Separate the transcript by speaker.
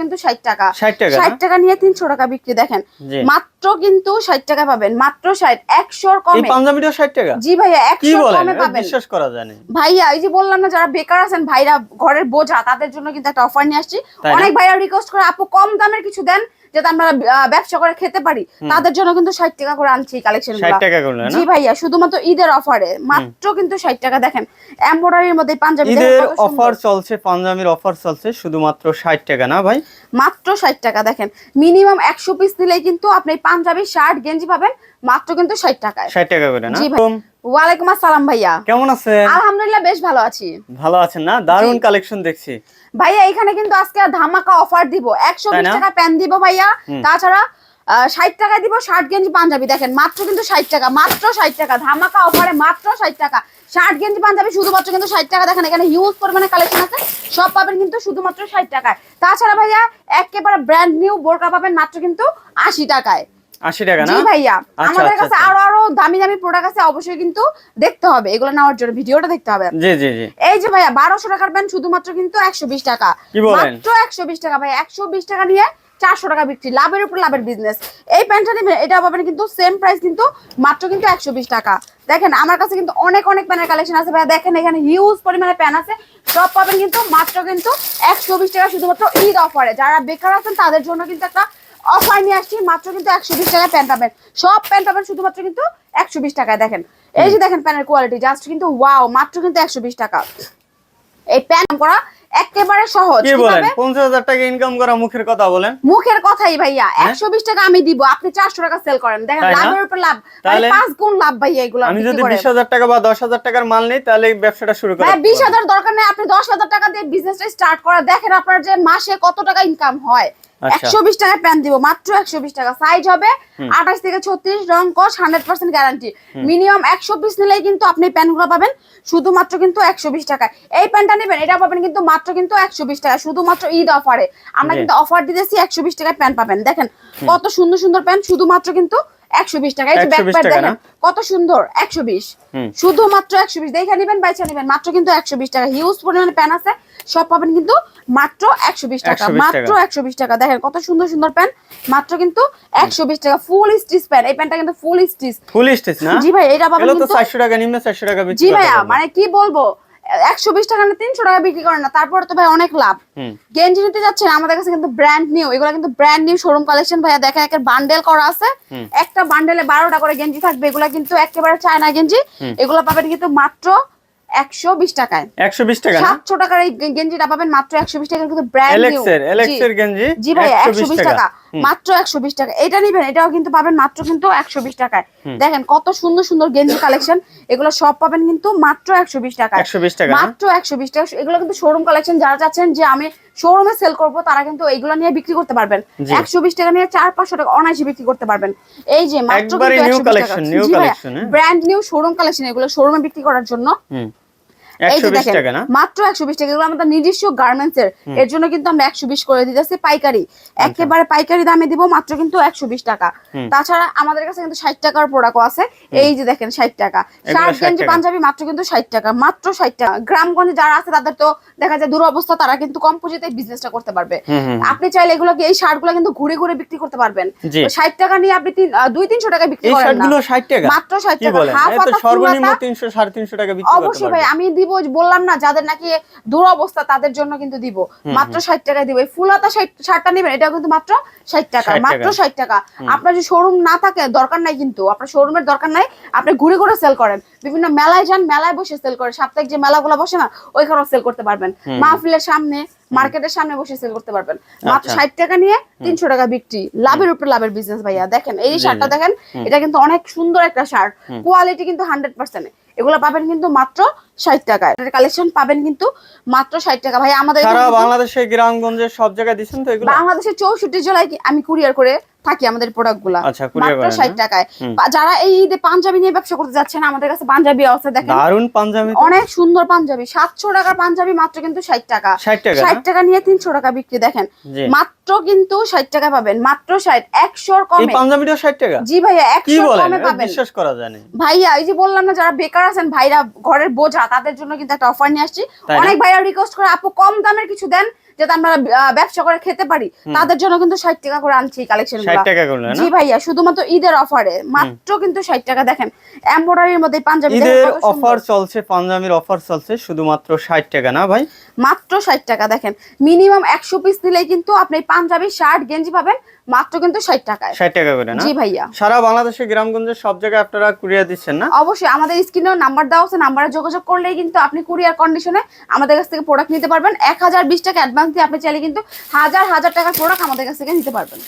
Speaker 1: কিন্তু ষাট টাকা।
Speaker 2: 60 টাকা না?
Speaker 1: ষাট টাকা নিয়ে তিনশো টাকা বিক্রি দেখেন। মাত্র কিন্তু ষাট টাকা পাবেন মাত্র ষাট একশোর কমে।
Speaker 2: পাঞ্জাবিটাও 60 টাকা?
Speaker 1: জি ভাইয়া
Speaker 2: একশো
Speaker 1: কমে পাবেন।
Speaker 2: বিশ্বাস করা যায়
Speaker 1: ভাইয়া এই যে বললাম না যারা বেকার আছেন ভাইরা ঘরের বোঝা তাদের জন্য কিন্তু একটা অফার নিয়ে আসছি। অনেক ভাইরা রিকোয়েস্ট করে আপু কম দামের কিছু দেন। যাতে আমরা ব্যবসা করে খেতে পারি তাদের জন্য কিন্তু ষাট টাকা করে আনছি কালেকশন
Speaker 2: 60 টাকা করে না?
Speaker 1: জি ভাইয়া শুধুমাত্র ঈদের অফারে মাত্র কিন্তু ষাট টাকা দেখেন এমব্রয়ডারির মধ্যে পাঞ্জাবি
Speaker 2: ঈদের অফার চলছে পাঞ্জাবির অফার চলছে শুধুমাত্র 60 টাকা না ভাই?
Speaker 1: মাত্র ষাট টাকা দেখেন মিনিমাম একশো পিস নিলেই কিন্তু আপনি পাঞ্জাবি শার্ট গেঞ্জি পাবেন মাত্র কিন্তু ষাট টাকায়।
Speaker 2: 60 টাকা করে না?
Speaker 1: জি ভাই। ওয়ালাইকুম আসসালাম ভাইয়া।
Speaker 2: কেমন আছেন?
Speaker 1: আলহামদুলিল্লাহ বেশ ভালো আছি।
Speaker 2: ভালো আছেন না? দারুণ কালেকশন দেখছি।
Speaker 1: ভাইয়া এখানে কিন্তু আজকে ধামাকা অফার দিব। একশো
Speaker 2: তাই
Speaker 1: বিশ
Speaker 2: না?
Speaker 1: টাকা প্যান দিব ভাইয়া। তাছাড়া ষাট টাকা দিব শার্ট গেঞ্জি পাঞ্জাবি। দেখেন মাত্র কিন্তু ষাট টাকা মাত্র ষাট টাকা। ধামাকা অফারে মাত্র ষাট টাকা। শার্ট গেঞ্জি পাঞ্জাবি শুধুমাত্র কিন্তু ষাট টাকা। দেখেন এখানে হিউজ পরিমাণে কালেকশন আছে। সব পাবেন কিন্তু শুধুমাত্র ষাট টাকায়। তাছাড়া ভাইয়া একেবারে ব্র্যান্ড নিউ বোরকা পাবেন মাত্র কিন্তু আশি টাকায়।
Speaker 2: 80 টাকা না?
Speaker 1: জি ভাইয়া।
Speaker 2: আচ্ছা,
Speaker 1: আমাদের
Speaker 2: আচ্ছা,
Speaker 1: কাছে
Speaker 2: আচ্ছা।
Speaker 1: আরও আরও দামি দামি প্রোডাক্ট আছে অবশ্যই কিন্তু দেখতে হবে। এগুলো নেওয়ার জন্য ভিডিওটা দেখতে হবে।
Speaker 2: জি জি জি।
Speaker 1: এই যে ভাইয়া বারোশো টাকার প্যান্ট শুধুমাত্র কিন্তু একশো বিশ টাকা।
Speaker 2: কি বলেন?
Speaker 1: মাত্র একশো বিশ টাকা ভাইয়া। একশো বিশ টাকা নিয়ে চারশো টাকা বিক্রি। লাভের উপর লাভের বিজনেস এই প্যান্টটা নেবেন এটা পাবেন কিন্তু সেম প্রাইস কিন্তু মাত্র কিন্তু একশো বিশ টাকা। দেখেন আমার কাছে কিন্তু অনেক অনেক প্যানের কালেকশন আছে ভাইয়া। দেখেন এখানে হিউজ পরিমাণে প্যান আছে। সব পাবেন কিন্তু মাত্র কিন্তু একশো বিশ টাকা শুধুমাত্র ঈদ অফারে যারা বেকার আছেন তাদের জন্য কিন্তু একটা অফার নিয়ে আসছি মাত্র কিন্তু একশো বিশ টাকায় প্যান্ট পাবেন। সব প্যান্ট পাবেন শুধুমাত্র কিন্তু একশো বিশ টাকায় দেখেন। এই যে দেখেন প্যানের কোয়ালিটি জাস্ট কিন্তু ওয়াও মাত্র কিন্তু একশো বিশ টাকা। এই প্যান করা একেবারে সহজ
Speaker 2: কি বলেন? 50000 টাকা ইনকাম করা মুখের কথা বলেন।
Speaker 1: মুখের কথাই ভাইয়া একশো বিশ টাকা আমি দিব আপনি চারশো টাকা সেল করেন। দেখেন
Speaker 2: হ্যাঁ?
Speaker 1: লাভের উপর লাভ মানে
Speaker 2: তাহলে?
Speaker 1: পাঁচ গুণ লাভ ভাইয়া এগুলো
Speaker 2: আমি
Speaker 1: বিক্রি
Speaker 2: যদি 20000 টাকা বা 10000 টাকার মাল নেই তাহলে ব্যবসাটা শুরু
Speaker 1: ভাই দরকার নেই আপনি দশ হাজার টাকা দিয়ে বিজনেসটা স্টার্ট করা। দেখেন আপনার যে মাসে কত টাকা ইনকাম হয়। একশো বিশ টাকায় প্যান দিব মাত্র একশো বিশ টাকা। সাইজ হবে আঠাশ থেকে ছত্রিশ রং কস হান্ড্রেড পার্সেন্ট গ্যারান্টি মিনিমাম একশো পিস নিলেই কিন্তু আপনি প্যান্টগুলো পাবেন শুধুমাত্র কিন্তু একশো বিশ টাকায়। এই প্যান্টটা নেবেন এটা পাবেন কিন্তু মাত্র কিন্তু একশো বিশ টাকা শুধুমাত্র ঈদ অফারে। আমরা কিন্তু অফার দিতেছি একশো বিশ টাকায় প্যান্ট পাবেন। দেখেন কত সুন্দর সুন্দর প্যান্ট শুধুমাত্র কিন্তু একশো বিশ টাকা। এই যে ব্যাক প্যান্ট দেখেন কত সুন্দর একশো বিশ। শুধুমাত্র একশো বিশ। দেখে নিবেন বাইচা নিবেন। মাত্র কিন্তু একশো বিশ টাকা। হিউজ পরিমাণে প্যান আছে। সব পাবেন কিন্তু মাত্র একশো বিশ টাকা। মাত্র একশো বিশ টাকা। দেখেন কত সুন্দর সুন্দর প্যান মাত্র কিন্তু একশো বিশ টাকা। ফুল স্টিচ প্যান এই প্যান্টটা কিন্তু ফুল স্টিচ
Speaker 2: ফুল স্টেজ না?
Speaker 1: জি ভাই এটা পাবেন কিন্তু
Speaker 2: 400 টাকা নিম্ন 400 টাকা
Speaker 1: জি ভাইয়া মানে কি বলব? একশো বিশ টাকা না তিনশো টাকা বিক্রি করেন না তারপরে তো ভাই অনেক লাভ। গেঞ্জি নিতে যাচ্ছেন আমাদের কাছে কিন্তু ব্র্যান্ড নিউ এগুলো কিন্তু ব্র্যান্ড নিউ শোরুম কালেকশন ভাইয়া দেখা একের বান্ডেল করা আছে। একটা বান্ডেলে বারোটা করে গেঞ্জি থাকবে এগুলো কিন্তু একেবারে চায়না গেঞ্জি এগুলো পাবেন কিন্তু মাত্র একশো বিশ টাকায়।
Speaker 2: 120 টাকা না?
Speaker 1: সাতশো টাকার এই গেঞ্জিটা পাবেন মাত্র একশো বিশ টাকা কিন্তু ব্র্যান্ড নিউ জি। ভাই একশো
Speaker 2: 120
Speaker 1: বিশ টাকা। মাত্র একশো বিশ টাকা। এটা নিবেন এটাও কিন্তু পাবেন মাত্র কিন্তু একশো বিশ টাকায়। দেখেন কত সুন্দর সুন্দর গেঞ্জি কালেকশন এগুলো সব পাবেন কিন্তু মাত্র একশো বিশ টাকা
Speaker 2: 120 টাকা
Speaker 1: মাত্র একশো বিশ টাকা। এগুলো কিন্তু শোরুম কালেকশন যারা চাচ্ছেন যে আমি শোরুমে সেল করব তারা কিন্তু এইগুলো নিয়ে বিক্রি করতে পারবেন। একশো বিশ টাকা নিয়ে চার পাঁচশো টাকা অনায়াসে বিক্রি করতে পারবেন। এই যে মাত্র
Speaker 2: হ্যাঁ?
Speaker 1: ব্র্যান্ড নিউ শোরুম কালেকশন এগুলো শোরুমে বিক্রি করার জন্য। মাত্র একশো বিশ টাকা। এগুলো আমাদের নিজস্ব গার্মেন্টস এর। এর জন্য কিন্তু আমরা একশো বিশ করে দিতেছি পাইকারি।
Speaker 2: আচ্ছা।
Speaker 1: একেবারে পাইকারি দামে দিব মাত্র কিন্তু একশো বিশ টাকা। তাছাড়া আমাদের কাছে কিন্তু ষাট টাকার প্রোডাক্টও আছে। এই যে দেখেন ষাট টাকা। শার্ট গেঞ্জি পাঞ্জাবি মাত্র কিন্তু ষাট টাকা মাত্র ষাট টাকা। গ্রামগঞ্জে যারা আছে তাদের তো দেখা যায় দুরবস্থা তারা কিন্তু কম পুঁজিতে বিজনেসটা করতে পারবে। আপনি চাইলে এগুলোকে এই শার্টগুলো কিন্তু ঘুরে ঘুরে বিক্রি করতে পারবেন। ষাট টাকা নিয়ে আপনি দুই তিনশো টাকা বিক্রি করেন না।
Speaker 2: শার্টগুলো 60 টাকা।
Speaker 1: মাত্র 60
Speaker 2: কি
Speaker 1: টাকা।
Speaker 2: বলেন?
Speaker 1: হাফ
Speaker 2: এই তো
Speaker 1: হাতা, ফুল
Speaker 2: সর্বনিম্ন
Speaker 1: হাতা।
Speaker 2: 300 350 টাকা
Speaker 1: অবশ্যই ভাই আমি দিব বললাম না যাদের নাকি দুরবস্থা তাদের জন্য কিন্তু দিব। মাত্র ষাট টাকায় দিব। এই ফুলাতা শার্টটা নেবেন এটা কিন্তু মাত্র ষাট টাকা। মাত্র ষাট টাকা। আপনার যে শোরুম না থাকে দরকার নাই কিন্তু। আপনার শোরুমের দরকার নাই আপনি ঘুরে ঘুরে সেল করেন। বিভিন্ন মেলায় যান মেলায় বসে সেল করেন। সাপ্তাহিক যে মেলাগুলো বসে না ওইখানেও সেল করতে পারবেন। মাহফিলের সামনে মার্কেটের সামনে বসে সেল করতে পারবেন। মাত্র
Speaker 2: আচ্ছা।
Speaker 1: ষাট টাকা নিয়ে তিনশো টাকা বিক্রি। লাভের উপর লাভের বিজনেস ভাইয়া। দেখেন এই শার্টটা দেখেন এটা কিন্তু অনেক সুন্দর একটা শার্ট। কোয়ালিটি কিন্তু হান্ড্রেড পার্সেন্ট এগুলো পাবেন কিন্তু মাত্র ষাট টাকায় কালেকশন পাবেন কিন্তু মাত্র ষাট টাকা। ভাই আমাদের
Speaker 2: বাংলাদেশে গ্রামগঞ্জে সব জায়গায় দিচ্ছেন তো এগুলো?
Speaker 1: বাংলাদেশের চৌষট্টি জেলায় কি- আমি কুরিয়ার করে থাকি আমাদের প্রোডাক্টগুলা।
Speaker 2: আচ্ছা,
Speaker 1: মাত্র
Speaker 2: করেন,
Speaker 1: ষাট
Speaker 2: হ্যাঁ?
Speaker 1: টাকায় যারা এই ঈদে পাঞ্জাবি নিয়ে ব্যবসা করতে যাচ্ছেন আমাদের কাছে পাঞ্জাবি আছে দেখেন।
Speaker 2: দারুণ পাঞ্জাবি
Speaker 1: অনেক সুন্দর পাঞ্জাবি। সাতশো টাকার পাঞ্জাবি মাত্র কিন্তু ষাট টাকা।
Speaker 2: 60 টাকা না?
Speaker 1: ষাট টাকা নিয়ে তিনশো টাকা বিক্রি দেখেন। মাত্র কিন্তু ষাট টাকা পাবেন। মাত্র ষাট একশোর
Speaker 2: এই
Speaker 1: কমে।
Speaker 2: পাঞ্জাবিটাও 60 টাকা?
Speaker 1: জি ভাইয়া কমে পাবেন।
Speaker 2: বিশ্বাস করা যায় না
Speaker 1: ভাইয়া এই যে বললাম না যারা বেকার আছেন ভাইরা ঘরের বোঝা তাদের জন্য কিন্তু একটা অফার নিয়ে আসছি। অনেক ভাইরা রিকোয়েস্ট করে আপু কম দামের কিছু দেন। যাতে আমরা ব্যবসা করে খেতে পারি তাদের জন্য কিন্তু ষাট টাকা করে আনছি কালেকশন জি ভাইয়া শুধুমাত্র ঈদের অফারে মাত্র কিন্তু ষাট টাকা দেখেন এমব্রয়ডারির মধ্যে পাঞ্জাবি
Speaker 2: ঈদের অফার চলছে পাঞ্জাবির অফার চলছে শুধুমাত্র ষাট টাকা না ভাই?
Speaker 1: মাত্র ষাট টাকা দেখেন। মিনিমাম একশো পিস নিলেই কিন্তু আপনি পাঞ্জাবি শার্ট গেঞ্জি পাবেন। মাত্র কিন্তু ষাট টাকায়।
Speaker 2: ষাট টাকা করে না?
Speaker 1: জি ভাইয়া।
Speaker 2: সারা বাংলাদেশের গ্রামগঞ্জে সব জায়গায় আপনারা কুরিয়ার দিচ্ছেন না?
Speaker 1: অবশ্যই আমাদের স্ক্রিনেও নাম্বার দেওয়া আছে নাম্বারে যোগাযোগ করলেই কিন্তু আপনি কুরিয়ার কন্ডিশনে আমাদের কাছ থেকে প্রোডাক্ট নিতে পারবেন। এক হাজার বিশ টাকা অ্যাডভান্স দিয়ে আপনি চাইলে কিন্তু হাজার হাজার টাকার প্রোডাক্ট আমাদের কাছ থেকে নিতে পারবেন।